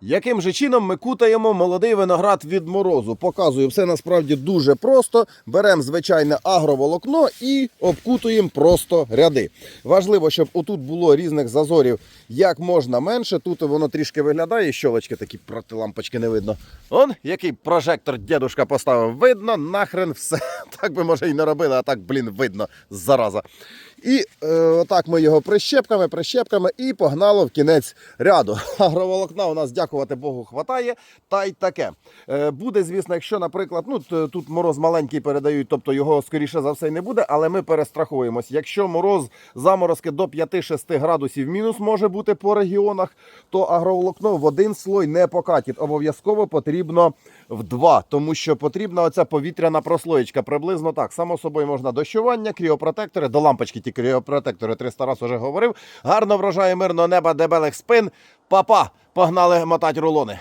Яким же чином ми кутаємо молодий виноград від морозу? Показую, все насправді дуже просто. Беремо звичайне агроволокно і обкутуємо просто ряди. Важливо, щоб отут було різних зазорів як можна менше. Тут воно трішки виглядає, щолочки такі проти лампочки не видно. Он який прожектор дедушка поставив. Видно, нахрен все. Так би може і не робили, а так, блін, видно, зараза. І е, отак ми його прищепками, прищепками і погнало в кінець ряду. Агроволокна у нас, дякувати Богу, хватає. Та й таке. Е, буде, звісно, якщо, наприклад, ну тут мороз маленький передають, тобто його скоріше за все не буде, але ми перестраховуємось. Якщо мороз заморозки до 5-6 градусів мінус може бути по регіонах, то агроволокно в один слой не покатить. Обов'язково потрібно в два, тому що потрібна оця повітряна прослоєчка. Приблизно так. Само собою можна дощування, кріопротектори, до лампочки ті кріопротектори 300 раз уже говорив. Гарно врожає мирного неба, дебелих спин. Папа, погнали мотати рулони.